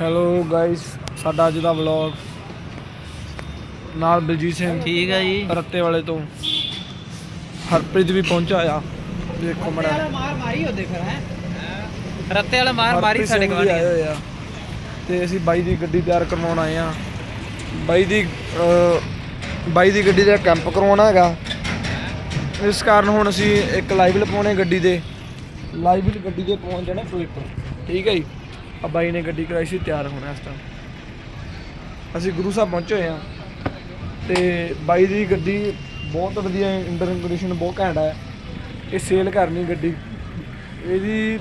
Hello guys ਸਾਡਾ ਅੱਜ ਦਾ vlog ਨਾਲ ਬਲਜੀਤ ਸਿੰਘ ਠੀਕ ਹੈ ਜੀ। ਰੱਤੇ ਵਾਲੇ ਤੋਂ। ਹਰਪ੍ਰੀਤ ਵੀ ਪਹੁੰਚਾ ਆ। ਦੇਖੋ ਮੜਾ ਮਾਰ ਮਾਰੀ ਉਹਦੇ ਫਿਰ ਹੈ? ਰੱਤੇ ਵਾਲਾ ਮਾਰ ਮਾਰੀ ਸਾਡੇ ਵੀ ਆਏ ਹੋਏ ਆ। ਤੇ ਅਸੀਂ ਬਾਈ ਦੀ ਗੱਡੀ ਤਿਆਰ ਕਰਵਾਉਣ ਆਏ ਆ। ਬਾਈ ਦੀ ਬਾਈ ਦੀ ਗੱਡੀ ਦਾ ਕੈਂਪ ਕਰਵਾਉਣਾ ਹੈਗਾ। ਇਸ ਕਾਰਨ ਹੁਣ ਅਸੀਂ ਇੱਕ ਲਾਈਵ ਲਪਾਉਣੇ ਗੱਡੀ ਦੇ। ਲਾਈਵ ਗੱਡੀ ਦੇ ਪਹੁੰਚ ਜਾਣਾ ਫਿਰੋਜ਼ਪੁਰ। ਠੀਕ ਹੈ ਜੀ? ਆ ਬਾਈ ਨੇ ਗੱਡੀ ਕਰਾਈ ਸੀ ਤਿਆਰ ਹੋਣਾ ਇਸ ਟਾਈਮ ਅਸੀਂ ਗੁਰੂ ਸਾਹਿਬ ਪਹੁੰਚੇ ਹੋਏ ਆ ਤੇ ਬਾਈ ਦੀ ਗੱਡੀ ਬਹੁਤ ਵਧੀਆ ਇੰਟਰ ਕੰਡੀਸ਼ਨ ਬਹੁਤ ਘੈਂਟ ਹੈ। ਇਹ ਸੇਲ ਕਰਨੀ ਗੱਡੀ। ਇਹਦੀ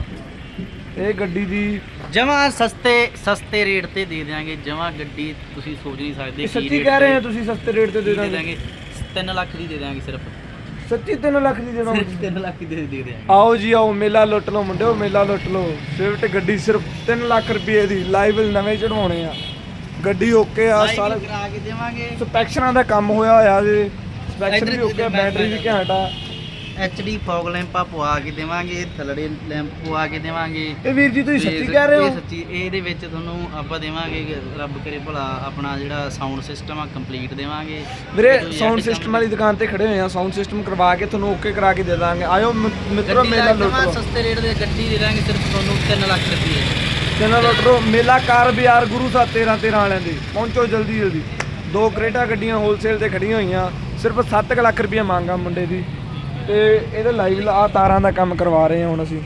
ਇਹ ਗੱਡੀ ਦੀ ਜਮਾ ਸਸਤੇ ਸਸਤੇ ਰੇਟ ਤੇ ਦੇ ਦਿਆਂਗੇ। ਜਮਾ ਗੱਡੀ ਤੁਸੀਂ ਸੋਚ ਨਹੀਂ ਸਕਦੇ ਕੀ ਸੱਚੀ ਰੇਟ ਕਹਿ ਰਹੇ ਹੋ ਤੁਸੀਂ ਸਸਤੇ ਰੇਟ ਤੇ ਦੇ ਦਾਂਗੇ ਦਿਆਂਗੇ। 3 ਲੱਖ ਦੀ ਦੇ ਦਿਆਂਗੇ ਸਿਰਫ। ਸੱਚੀ 3 ਲੱਖ ਦੀ ਦੇ ਦਾਂਗੇ 3 ਲੱਖ ਦੀ ਦੇ ਦੇ ਦਿਆਂਗੇ। ਆਓ ਜੀ ਆਓ ਮੇਲਾ ਲੁੱਟ ਲਓ ਮੁੰਡਿਓ ਮੇਲਾ ਲੁੱਟ ਲਓ। ਸਵਿਫਟ ਗੱਡੀ ਸਿਰਫ 3 ਲੱਖ ਰੁਪਏ ਦੀ ਲਾਈਵ ਨਵੇਂ ਚੜਾਉਣੇ ਆ। ਗੱਡੀ ਓਕੇ ਆ ਸਾਰਾ ਕਰਾ ਕੇ ਦੇਵਾਂਗੇ। ਸਪੈਕਸ਼ਨਾਂ ਦਾ ਕੰਮ ਹੋਇਆ ਹੋਇਆ ਜੀ। ਸਪੈਕਸ਼ਨ ਵੀ ਓਕੇ ਆ ਬੈਟਰੀ ਵੀ ਘੈਂਟ ਆ। ਐਚਡੀ ਫੌਗ ਲੈਂਪਾਂ ਪਵਾ ਕੇ ਦੇਵਾਂਗੇ ਥਲੜੇ ਲੈਂਪ ਪਵਾ ਕੇ ਦੇਵਾਂਗੇ। ਇਹ ਵੀਰ ਜੀ ਤੁਸੀਂ ਸੱਚੀ ਕਹਿ ਰਹੇ ਇਹ ਹੋ? ਸੱਚੀ ਇਹਦੇ ਵਿੱਚ ਤੁਹਾਨੂੰ ਆਪਾਂ ਦੇਵਾਂਗੇ ਰੱਬ ਕਰੇ ਭਲਾ ਆਪਣਾ ਜਿਹੜਾ ਸਾਊਂਡ ਸਿਸਟਮ ਆ ਕੰਪਲੀਟ ਦੇਵਾਂਗੇ। ਵੀਰੇ ਸਾਊਂਡ ਸਿਸਟਮ ਵਾਲੀ ਦੁਕਾਨ ਤੇ ਖੜੇ ਹੋਏ ਆ ਸਾਊਂਡ ਸਿਸਟਮ ਕਰਵਾ ਕੇ ਤੁਹਾਨੂੰ ਓਕੇ ਕਰਾ ਕੇ ਦੇ ਦਾਂਗੇ। ਆਇਓ ਮਿੱਤਰੋ ਮੇਲਾ ਲੁੱਟ ਸਸਤੇ ਰੇਟ ਦੇ ਗੱਡੀ ਦੇ ਦਾਂਗੇ ਸਿਰਫ ਤੁਹਾਨੂੰ 3 ਲੱਖ ਰੁਪਏ। ਚੈਨਲ ਲੁੱਟ ਮੇਲਾ ਕਾਰ ਬਾਜ਼ਾਰ ਗੁਰੂ ਸਾਹਿਬ 13 13 ਵਾਲਿਆਂ ਦੇ। ਪਹੁੰਚੋ ਜਲਦੀ ਜਲਦੀ। ਦੋ ਕਰੇਟਾ ਗੱਡੀਆਂ ਹੋਲਸੇਲ ਤੇ ਖੜੀਆਂ ਹੋਈਆਂ ਸਿਰਫ 7 ਲੱਖ ਰੁਪਏ ਮੰਗਾ ਮੁੰਡੇ ਦੀ। ਤੇ ਇਹਦੇ ਲਾਈਵ ਆ ਤਾਰਾਂ ਦਾ ਕੰਮ ਕਰਵਾ ਰਹੇ ਹਾਂ ਹੁਣ ਅਸੀਂ।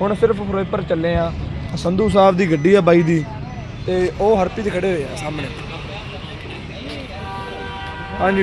ਹੁਣ ਸਿਰਫ ਫਿਰੋਜ਼ਪੁਰ ਚੱਲੇ ਆ ਸੰਧੂ ਸਾਹਿਬ ਦੀ ਗੱਡੀ ਆ ਬਾਈ ਦੀ, ਤੇ ਉਹ ਹਰਪ੍ਰੀਤ ਖੜੇ ਹੋਏ ਆ ਸਾਹਮਣੇ। ਹਾਂਜੀ